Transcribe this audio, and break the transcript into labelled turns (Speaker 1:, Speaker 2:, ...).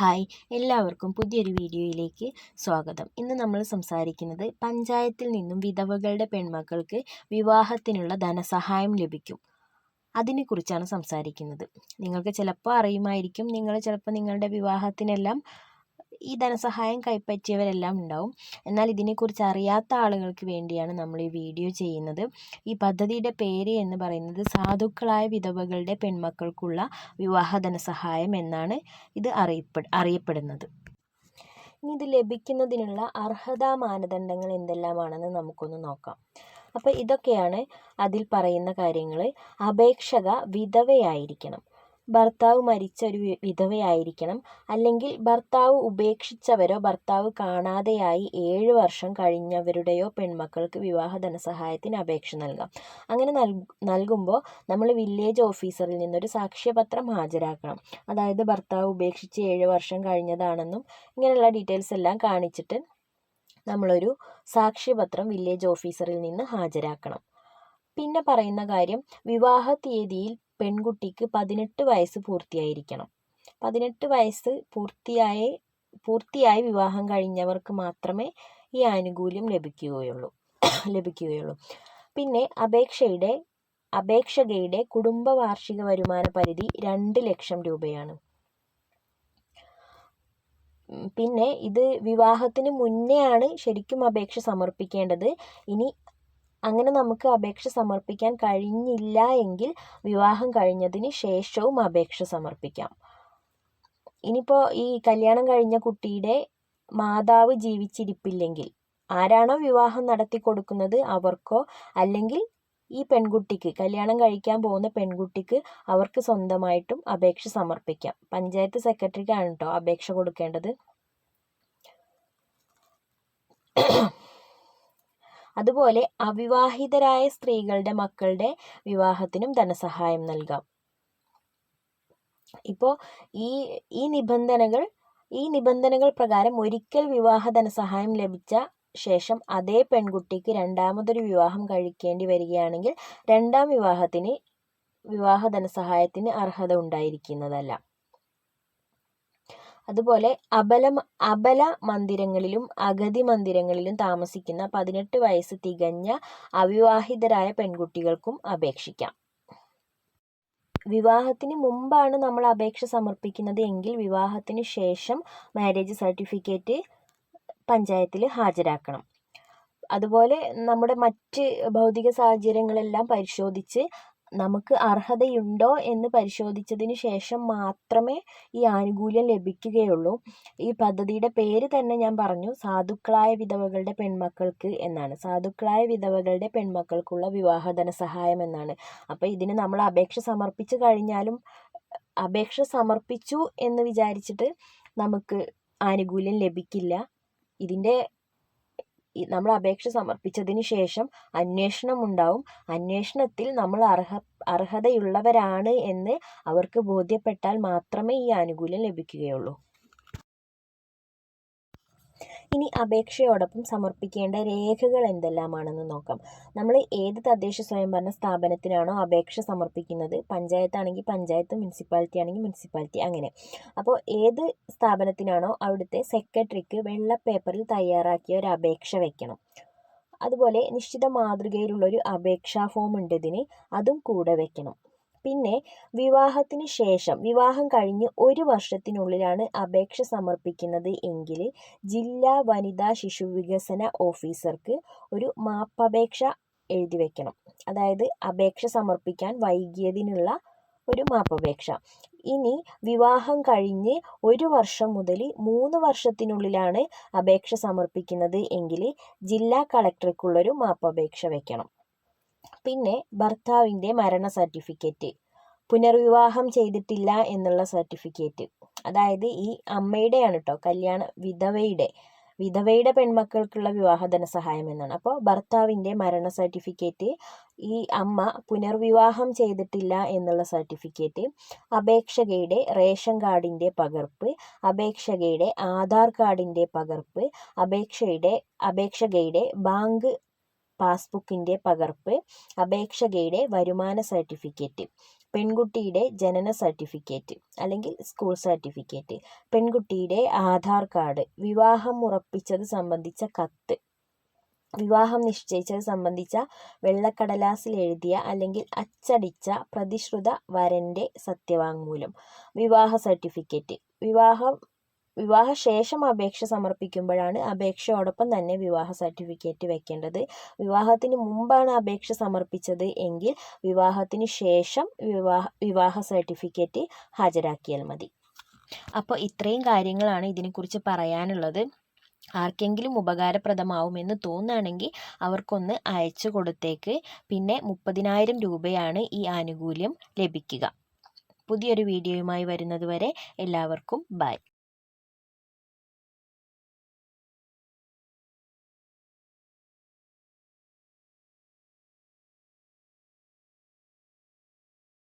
Speaker 1: Hi എല്ലാവർക്കും പുതിയൊരു വീഡിയോയിലേക്ക് സ്വാഗതം. ഇന്ന് നമ്മൾ സംസാരിക്കുന്നത് പഞ്ചായത്തിൽ നിന്നും വിധവകളുടെ പെൺമക്കൾക്ക് വിവാഹത്തിനുള്ള ധനസഹായം ലഭിക്കും. അതിനെക്കുറിച്ചാണ് സംസാരിക്കുന്നത്. നിങ്ങൾക്ക് ചിലപ്പോൾ അറിയുമായിരിക്കും നിങ്ങൾ ചിലപ്പോൾ നിങ്ങളുടെ വിവാഹത്തിനെല്ലാം ഈ ധനസഹായം കൈപ്പറ്റിയവരെല്ലാം ഉണ്ടാവും. എന്നാൽ ഇതിനെക്കുറിച്ച് അറിയാത്ത ആളുകൾക്ക് വേണ്ടിയാണ് നമ്മൾ ഈ വീഡിയോ ചെയ്യുന്നത്. ഈ പദ്ധതിയുടെ പേര് എന്ന് പറയുന്നത് സാധുക്കളായ വിധവകളുടെ പെൺമക്കൾക്കുള്ള വിവാഹ ധനസഹായം എന്നാണ് ഇത് അറിയപ്പെ അറിയപ്പെടുന്നത്. ഇനി ഇത് ലഭിക്കുന്നതിനുള്ള അർഹതാ മാനദണ്ഡങ്ങൾ എന്തെല്ലാമാണെന്ന് നമുക്കൊന്ന് നോക്കാം. അപ്പോൾ ഇതൊക്കെയാണ് അതിൽ പറയുന്ന കാര്യങ്ങൾ. അപേക്ഷക വിധവയായിരിക്കണം. ഭർത്താവ് മരിച്ച ഒരു വിധവയായിരിക്കണം. അല്ലെങ്കിൽ ഭർത്താവ് ഉപേക്ഷിച്ചവരോ ഭർത്താവ് കാണാതെയായി ഏഴ് വർഷം കഴിഞ്ഞവരുടെയോ പെൺമക്കൾക്ക് വിവാഹ ധനസഹായത്തിന് അപേക്ഷ നൽകാം. അങ്ങനെ നൽകുമ്പോൾ നമ്മൾ വില്ലേജ് ഓഫീസറിൽ നിന്നൊരു സാക്ഷ്യപത്രം ഹാജരാക്കണം. അതായത് ഭർത്താവ് ഉപേക്ഷിച്ച് ഏഴ് വർഷം കഴിഞ്ഞതാണെന്നും ഇങ്ങനെയുള്ള ഡീറ്റെയിൽസ് എല്ലാം കാണിച്ചിട്ട് നമ്മളൊരു സാക്ഷ്യപത്രം വില്ലേജ് ഓഫീസറിൽ നിന്ന് ഹാജരാക്കണം. പിന്നെ പറയുന്ന കാര്യം വിവാഹ തീയതിയിൽ പെൺകുട്ടിക്ക് പതിനെട്ട് വയസ്സ് പൂർത്തിയായിരിക്കണം. പതിനെട്ട് വയസ്സ് പൂർത്തിയായി പൂർത്തിയായി വിവാഹം കഴിഞ്ഞവർക്ക് മാത്രമേ ഈ ആനുകൂല്യം ലഭിക്കുകയുള്ളൂ ലഭിക്കുകയുള്ളൂ. പിന്നെ അപേക്ഷയുടെ അപേക്ഷകയുടെ കുടുംബ വാർഷിക വരുമാന പരിധി രണ്ട് ലക്ഷം രൂപയാണ്. പിന്നെ ഇത് വിവാഹത്തിന് മുന്നേ ആണ് ശരിക്കും അപേക്ഷ സമർപ്പിക്കേണ്ടത്. ഇനി അങ്ങനെ നമുക്ക് അപേക്ഷ സമർപ്പിക്കാൻ കഴിഞ്ഞില്ല എങ്കിൽ വിവാഹം കഴിഞ്ഞതിന് ശേഷവും അപേക്ഷ സമർപ്പിക്കാം. ഇനിയിപ്പോൾ ഈ കല്യാണം കഴിഞ്ഞ കുട്ടിയുടെ മാതാവ് ജീവിച്ചിരിപ്പില്ലെങ്കിൽ ആരാണോ വിവാഹം നടത്തി കൊടുക്കുന്നത് അവർക്കോ അല്ലെങ്കിൽ ഈ പെൺകുട്ടിക്ക് കല്യാണം കഴിക്കാൻ പോകുന്ന പെൺകുട്ടിക്ക് അവർക്ക് സ്വന്തമായിട്ടും അപേക്ഷ സമർപ്പിക്കാം. പഞ്ചായത്ത് സെക്രട്ടറിക്കാണ് കേട്ടോ അപേക്ഷ കൊടുക്കേണ്ടത്. അതുപോലെ അവിവാഹിതരായ സ്ത്രീകളുടെ മക്കളുടെ വിവാഹത്തിനും ധനസഹായം നൽകാം. ഇപ്പോൾ ഈ ഈ നിബന്ധനകൾ ഈ നിബന്ധനകൾ പ്രകാരം ഒരിക്കൽ വിവാഹ ധനസഹായം ലഭിച്ച ശേഷം അതേ പെൺകുട്ടിക്ക് രണ്ടാമതൊരു വിവാഹം കഴിക്കേണ്ടി വരികയാണെങ്കിൽ രണ്ടാം വിവാഹത്തിന് വിവാഹ ധനസഹായത്തിന് അർഹത ഉണ്ടായിരിക്കുന്നതല്ല. അതുപോലെ അബല അബല മന്ദിരങ്ങളിലും അഗതി മന്ദിരങ്ങളിലും താമസിക്കുന്ന പതിനെട്ട് വയസ്സ് തികഞ്ഞ അവിവാഹിതരായ പെൺകുട്ടികൾക്കും അപേക്ഷിക്കാം. വിവാഹത്തിന് മുമ്പാണ് നമ്മൾ അപേക്ഷ സമർപ്പിക്കുന്നത് എങ്കിൽ വിവാഹത്തിന് ശേഷം മാരേജ് സർട്ടിഫിക്കറ്റ് പഞ്ചായത്തിൽ ഹാജരാക്കണം. അതുപോലെ നമ്മുടെ മറ്റ് ഭൗതിക സാഹചര്യങ്ങളെല്ലാം പരിശോധിച്ച് നമുക്ക് അർഹതയുണ്ടോ എന്ന് പരിശോധിച്ചതിന് ശേഷം മാത്രമേ ഈ ആനുകൂല്യം ലഭിക്കുകയുള്ളൂ. ഈ പദ്ധതിയുടെ പേര് തന്നെ ഞാൻ പറഞ്ഞു സാധുക്കളായ വിധവകളുടെ പെൺമക്കൾക്ക് എന്നാണ്. സാധുക്കളായ വിധവകളുടെ പെൺമക്കൾക്കുള്ള വിവാഹ ധനസഹായം എന്നാണ്. അപ്പോൾ ഇതിന് നമ്മൾ അപേക്ഷ സമർപ്പിച്ചു കഴിഞ്ഞാലും അപേക്ഷ സമർപ്പിച്ചു എന്ന് വിചാരിച്ചിട്ട് നമുക്ക് ആനുകൂല്യം ലഭിക്കില്ല. ഇതിന്റെ നമ്മൾ അപേക്ഷ സമർപ്പിച്ചതിന് ശേഷം അന്വേഷണം ഉണ്ടാവും അന്വേഷണത്തിൽ നമ്മൾ അർഹ അർഹതയുള്ളവരാണ് എന്ന് അവർക്ക് ബോധ്യപ്പെട്ടാൽ മാത്രമേ ഈ ആനുകൂല്യം ലഭിക്കുകയുള്ളൂ. ഇനി അപേക്ഷയോടൊപ്പം സമർപ്പിക്കേണ്ട രേഖകൾ എന്തെല്ലാമാണെന്ന് നോക്കാം. നമ്മൾ ഏത് തദ്ദേശ സ്വയംഭരണ സ്ഥാപനത്തിനാണോ അപേക്ഷ സമർപ്പിക്കുന്നത്? പഞ്ചായത്താണെങ്കിൽ പഞ്ചായത്ത് മുനിസിപ്പാലിറ്റി ആണെങ്കിൽ മുനിസിപ്പാലിറ്റി അങ്ങനെ. അപ്പോൾ ഏത് സ്ഥാപനത്തിനാണോ അവിടുത്തെ സെക്രട്ടറിക്ക് വെള്ള പേപ്പറിൽ തയ്യാറാക്കിയ ഒരു അപേക്ഷ വെക്കണം. അതുപോലെ നിശ്ചിത മാതൃകയിലുള്ളൊരു അപേക്ഷാ ഫോം ഉണ്ട് ഇതിന്. അതും കൂടെ വെക്കണം. പിന്നെ വിവാഹത്തിന് ശേഷം വിവാഹം കഴിഞ്ഞ് ഒരു വർഷത്തിനുള്ളിലാണ് അപേക്ഷ സമർപ്പിക്കുന്നത് എങ്കിൽ ജില്ലാ വനിതാ ശിശു വികസന ഓഫീസർക്ക് ഒരു മാപ്പപേക്ഷ എഴുതി വെക്കണം. അതായത് അപേക്ഷ സമർപ്പിക്കാൻ വൈകിയതിനുള്ള ഒരു മാപ്പപേക്ഷ. ഇനി വിവാഹം കഴിഞ്ഞ് ഒരു വർഷം മുതൽ മൂന്ന് വർഷത്തിനുള്ളിലാണ് അപേക്ഷ സമർപ്പിക്കുന്നത് എങ്കിൽ ജില്ലാ കളക്ടർക്കുള്ളൊരു മാപ്പപേക്ഷ വെക്കണം. പിന്നെ ഭർത്താവിന്റെ മരണ സർട്ടിഫിക്കറ്റ്. പുനർവിവാഹം ചെയ്തിട്ടില്ല എന്നുള്ള സർട്ടിഫിക്കറ്റ്. അതായത് ഈ അമ്മയുടെയാണ് കേട്ടോ കല്യാണ വിധവയുടെ വിധവയുടെ പെൺമക്കൾക്കുള്ള വിവാഹ ധനസഹായം എന്നാണ്. അപ്പോൾ ഭർത്താവിന്റെ മരണ സർട്ടിഫിക്കറ്റ് ഈ അമ്മ പുനർവിവാഹം ചെയ്തിട്ടില്ല എന്നുള്ള സർട്ടിഫിക്കറ്റ് അപേക്ഷകയുടെ റേഷൻ കാർഡിന്റെ പകർപ്പ് അപേക്ഷകയുടെ ആധാർ കാർഡിന്റെ പകർപ്പ് അപേക്ഷയുടെ അപേക്ഷകയുടെ ബാങ്ക് പാസ്ബുക്കിന്റെ പകർപ്പ് അപേക്ഷകയുടെ വരുമാന സർട്ടിഫിക്കറ്റ് പെൺകുട്ടിയുടെ ജനന സർട്ടിഫിക്കറ്റ് അല്ലെങ്കിൽ സ്കൂൾ സർട്ടിഫിക്കറ്റ് പെൺകുട്ടിയുടെ ആധാർ കാർഡ് വിവാഹം ഉറപ്പിച്ചത് സംബന്ധിച്ച കത്ത് വിവാഹം നിശ്ചയിച്ചത് സംബന്ധിച്ച വെള്ളക്കടലാസിൽ എഴുതിയ അല്ലെങ്കിൽ അച്ചടിച്ച പ്രതിശ്രുത വരന്റെ സത്യവാങ്മൂലം വിവാഹ സർട്ടിഫിക്കറ്റ് വിവാഹം വിവാഹശേഷം അപേക്ഷ സമർപ്പിക്കുമ്പോഴാണ് അപേക്ഷയോടൊപ്പം തന്നെ വിവാഹ സർട്ടിഫിക്കറ്റ് വെക്കേണ്ടത്. വിവാഹത്തിന് മുമ്പാണ് അപേക്ഷ സമർപ്പിച്ചത് എങ്കിൽ വിവാഹത്തിന് ശേഷം വിവാഹ വിവാഹ സർട്ടിഫിക്കറ്റ് ഹാജരാക്കിയാൽ മതി. അപ്പോൾ ഇത്രയും കാര്യങ്ങളാണ് ഇതിനെക്കുറിച്ച് പറയാനുള്ളത്. ആർക്കെങ്കിലും ഉപകാരപ്രദമാവുമെന്ന് തോന്നുകയാണെങ്കിൽ അവർക്കൊന്ന് അയച്ചു കൊടുത്തേക്ക്. പിന്നെ മുപ്പതിനായിരം രൂപയാണ് ഈ ആനുകൂല്യം ലഭിക്കുക. പുതിയൊരു വീഡിയോയുമായി വരുന്നതുവരെ എല്ലാവർക്കും ബൈ.